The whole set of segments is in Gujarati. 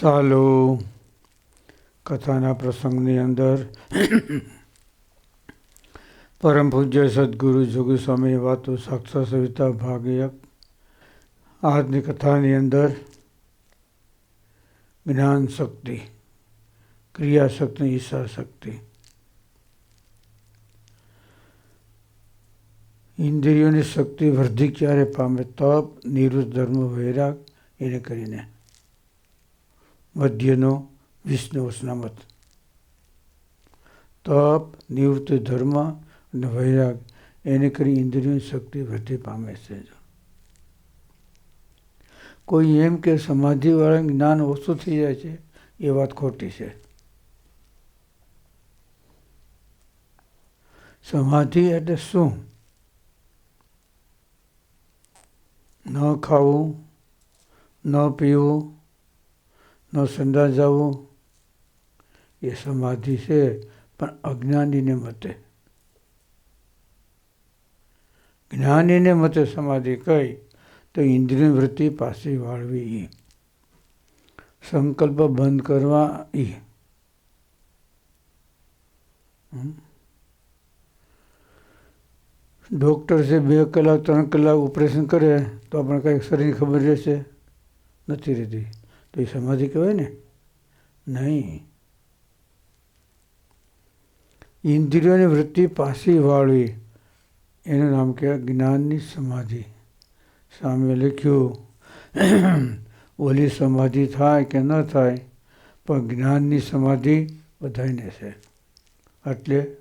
સાલો. કથાના પ્રસંગની અંદર પરમ પૂજ્ય સદગુરુ જોગુ સ્વામી વાતો સાક્ષા સવિતા ભાગ્યક આજની કથાની અંદર જ્ઞાન શક્તિ, ક્રિયા શક્તિ, ઈચ્છા શક્તિ. ઇન્દ્રિયોની શક્તિ વૃદ્ધિ ક્યારે પામે તપ, નિરુદ્ધ ધર્મ વૈરાગ, એને કરીને મધ્યનો વિષ્ણુ સ્નામત તપ, નિવૃત્તિ ધર્મ અને વૈરાગ એને કરી ઇન્દ્રિયોની શક્તિ વૃદ્ધિ પામે છે. કોઈ એમ કે સમાધિવાળા જ્ઞાન ઓછું થઈ જાય છે, એ વાત ખોટી છે. સમાધિ એટલે શું? ન ખાવું, ન પીવું ન સંદાસ જવું, એ સમાધિ છે, પણ અજ્ઞાનીને મતે. જ્ઞાનીને મતે સમાધિ કહી તો ઇન્દ્રિય વૃત્તિ પાછી વાળવી. એ સંકલ્પ બંધ કરવા એ ડૉક્ટર છે બે કલાક, ત્રણ કલાક ઓપરેશન કરે, તો આપણે કંઈક શરીરની ખબર રહેશે? નથી રહેતી. તો એ સમાધિ કહેવાય ને? નહીં. ઇન્દ્રિયોની વૃત્તિ પાછી વાળવી. એનું નામ કહેવાય જ્ઞાનની સમાધિ. સામે લખ્યું, ઓલી સમાધિ થાય કે ન થાય, પણ જ્ઞાનની સમાધિ બધાને છે. એટલે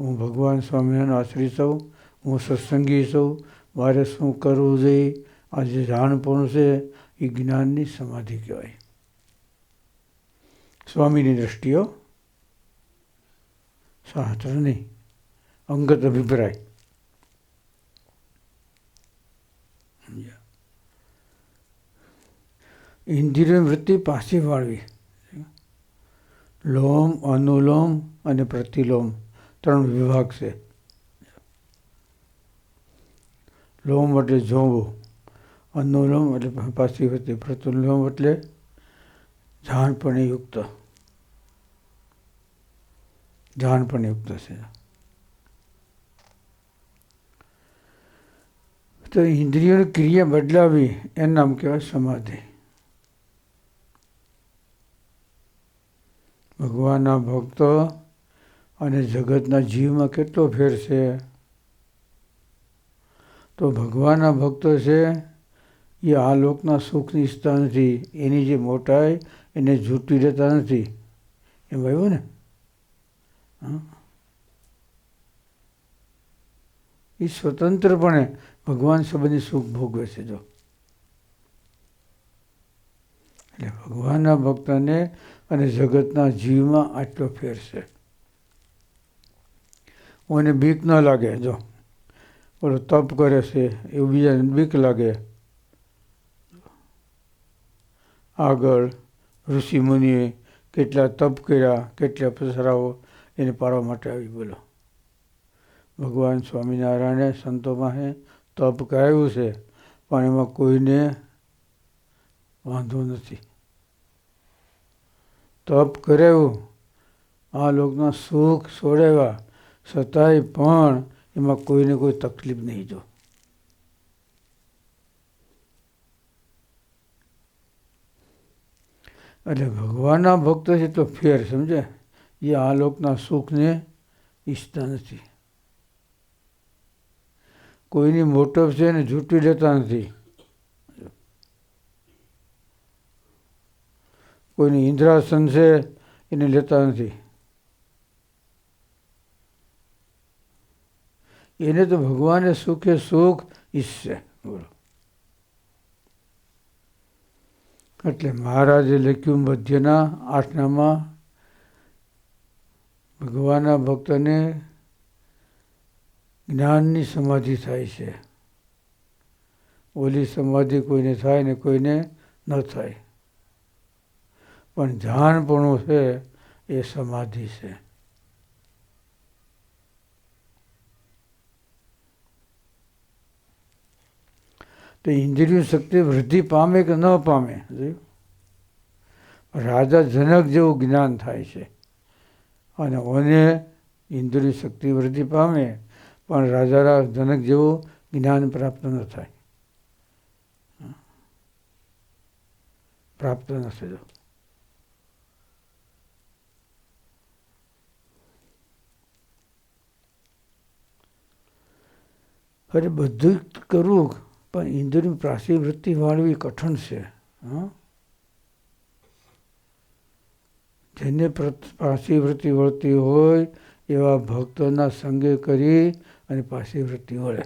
હું ભગવાન સ્વામિનારાયણ આશ્રિત છું હું સત્સંગી છું, મારે શું કરવું જોઈએ? આજે જાણપણું છે એ જ્ઞાનની સમાધિ કહેવાય. સ્વામીની દ્રષ્ટિઓ શાસ્ત્ર નહીં, અંગત અભિપ્રાય. ઇન્દ્રિય વૃત્તિ પાછી વાળવી. લોમ, અનુલોમ અને પ્રતિલોમ ત્રણ વિભાગ છે. લોમ એટલે જોવું. અનુલોમ એટલે પાછી વચ્ચે પ્રતિલોમ એટલે જાણપણે યુક્ત. જાણપણે યુક્ત છે. તો ઇન્દ્રિયોની ક્રિયા બદલાવી, એનું નામ કહેવાય સમાધિ. ભગવાનના ભક્તો અને જગતના જીવમાં કેટલો ફેર છે? તો ભગવાનના ભક્તો છે એ આ લોકના સુખની ઈચ્છતા નથી. એની જે મોટાઈ, એને જૂટી રહેતા નથી. એમ આવ્યું ને? એ સ્વતંત્રપણે ભગવાન સંબંધી સુખ ભોગવે છે, જો. એટલે ભગવાનના ભક્તને અને જગતના જીવમાં આટલો ફેર છે. કોઈને બીક ન લાગે, જો. ઓલો તપ કરે છે, એવું બીજાને બીક લાગે. આગળ ઋષિ મુનિએ કેટલા તપ કર્યા, કેટલા પસરાઓ એને પાડવા માટે આવી બોલો. ભગવાન સ્વામિનારાયણે સંતોમાં હે તપ કરાવ્યું છે, પણ એમાં કોઈને વાંધો નથી. તપ કરાવ્યું, આ લોકના સુખ છોડાવ્યા છતાંય પણ એમાં કોઈને કોઈ તકલીફ નહીં જો. એટલે ભગવાનના ભક્ત છે તો ફેર, સમજે? એ આ લોકના સુખને ઈચ્છતા નથી. કોઈની મોટપ છે ને જૂટી લેતા નથી. કોઈની ઇન્દ્રાસન છે એને લેતા નથી. એને તો ભગવાને સુખે સુખ ઈચ્છે. બોલો. એટલે મહારાજે લખ્યું, મધ્યના આઠનામાં ભગવાનના ભક્તને જ્ઞાનની સમાધિ થાય છે. ઓલી સમાધિ કોઈને થાય ને કોઈને ન થાય. પણ ધ્યાનપણું છે એ સમાધિ છે. તો ઇન્દ્રિય શક્તિ વૃદ્ધિ પામે કે ન પામે? રાજા જનક જેવું જ્ઞાન થાય છે. અને ઓને ઇન્દ્રિય શક્તિ વૃદ્ધિ પામે, પણ રાજા જનક જેવું જ્ઞાન પ્રાપ્ત ન થાય. પ્રાપ્ત ન થયું. અરે બધું કરવું પણ ઇન્દ્રની પ્રાસી વૃત્તિ વાળવી કઠણ છે, હા? જેને પાસી વૃત્તિ વળતી હોય એવા ભક્તોના સંગે કરી અને પાસી વૃત્તિ વળે.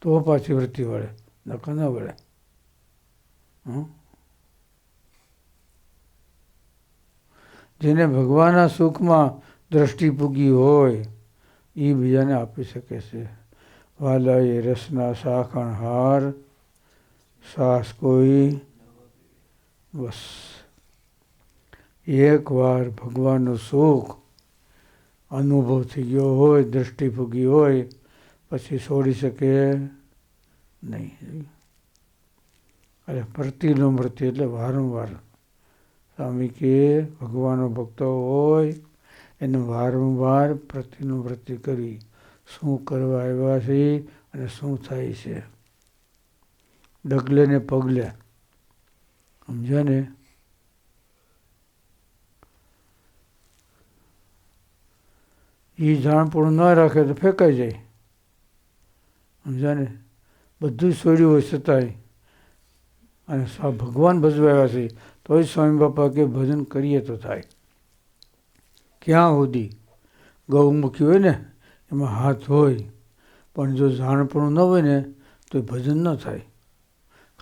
તો પાછી વૃત્તિ વળે, નકર ન વળે. જેને ભગવાનના સુખમાં દ્રષ્ટિ પૂગી હોય એ બીજાને આપી શકે છે. વાલા રસના સાખણ હાર, સાસ કોઈ બસ એકવાર ભગવાનનું સુખ અનુભવ થઈ ગયો હોય, દ્રષ્ટિ ફૂગી હોય, પછી છોડી શકે નહીં. અરે પ્રતિનું મૃત્યુ એટલે વારંવાર સ્વામી કે ભગવાનનો ભક્તો હોય, એને વારંવાર પ્રતિનું વૃત્તિ કરી શું કરવા આવ્યા છે અને શું થાય છે. ડગલે ને પગલે. સમજ્યા ને? એ જાણપણું ન રાખે તો ફેંકાઈ જાય. સમજ્યા ને? બધું છોડ્યું હોય છતાંય. અને ભગવાન ભજવાયા છે, તોય સ્વામી બાપા કે ભજન કરીએ તો થાય. ક્યાં સુધી? ગૌ મૂકી હોય ને? એમાં હાથ હોય, પણ જો જાણપણું ન હોય ને તો ભજન ન થાય.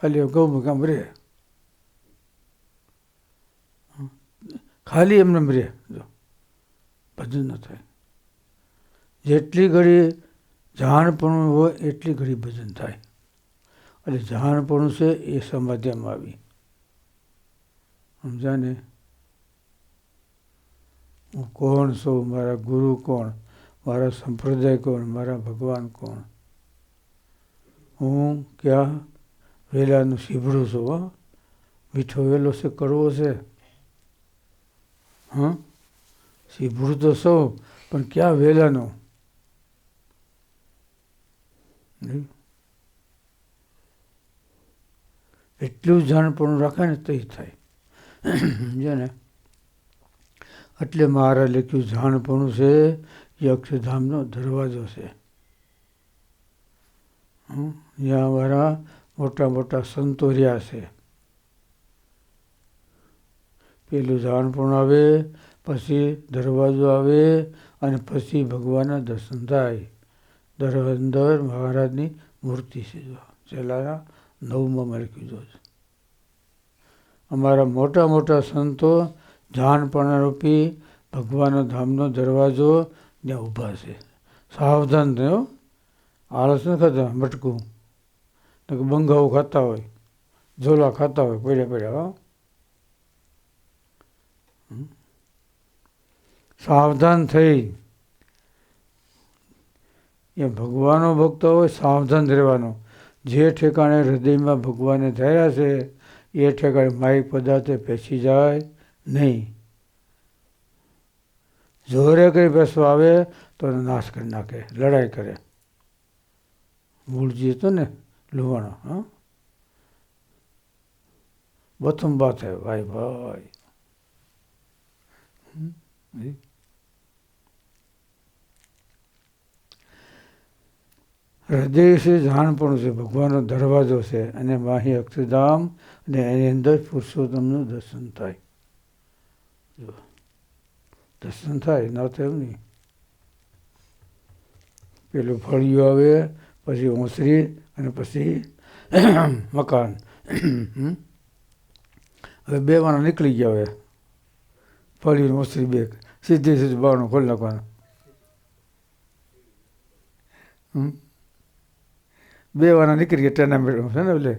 ખાલી ગૌમુખ આમ રહે ખાલી એમને રહે જો. ભજન ન થાય. જેટલી ઘડી જાણપણું હોય, એટલી ઘડી ભજન થાય. એટલે જાણપણું છે એ સમાધ્યામાં આવી. સમજાને? હું કોણ છું? મારા ગુરુ કોણ? મારા સંપ્રદાય કોણ, મારા ભગવાન કોણ? હું ક્યાં વેલાનું સીભડું છું, હા? મીઠો વેલો છે કરવો છે? હા? સીભડું તો સૌ પણ ક્યાં વેલાનો? એટલું જાણપણું રાખે ને તો થાય. સમજે ને એટલે મારે લખ્યું જાણપણું છે એ અક્ષરધામનો દરવાજો છે. જ્યાં અમારા મોટા મોટા સંતો રહ્યા છે. પેલું જાણપણું આવે, પછી દરવાજો આવે અને પછી ભગવાનના દર્શન થાય. દર અંદર મહારાજની મૂર્તિ છે જો. છેલ્લા નવમાં મારે કીધું અમારા મોટા મોટા સંતો જાણપણારૂપી ભગવાનના ધામનો દરવાજો ત્યાં ઊભા છે. સાવધાન થયો આળસ ન ખાતા મટકું. બંગાઓ ખાતા હોય, ઝોલા ખાતા હોય, પડ્યા પડ્યા સાવધાન થઈ. એ ભગવાનનો ભક્ત હોય, સાવધાન રહેવાનો. જે ઠેકાણે હૃદયમાં ભગવાને થયા છે, એ ઠેકાણે માઇક પદાર્થે પેસી જાય નહીં. જોરે કંઈ બેસવા આવે તો નાશ કરી નાખે, લડાઈ કરે. મૂળજી હતો ને લુવાણો હા. વાત હે ભાઈ ભાઈ. હૃદય છે જાણપણું છે, ભગવાનનો દરવાજો છે, અને માહી અક્ષરધામ અને એની અંદર પુરુષોત્તમનું દર્શન થાય. જો દર્શન થાય ન થયું નહીં. પેલું ફળિયું આવે, પછી ઓસરી અને પછી મકાન. હવે બે માણસ નીકળી ગયા હવે. ફળિયું ઓસરી બે. સીધી સીધી બાવણું ખોલી નાખવાનું. બે વાના નીકળી ગયા ટેનામેન્ટમાં, છે ને એટલે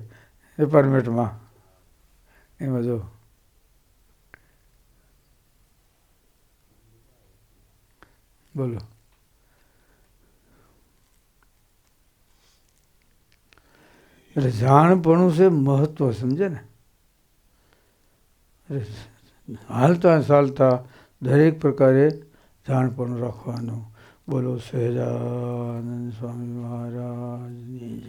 એપાર્ટમેન્ટમાં એમાં જો બોલો એટલે જાણપણું છે, મહત્વ સમજે ને? હાલતા ચાલતા દરેક પ્રકારે જાણપણું રાખવાનું. બોલો સહેજાનંદ સ્વામી મહારાજની.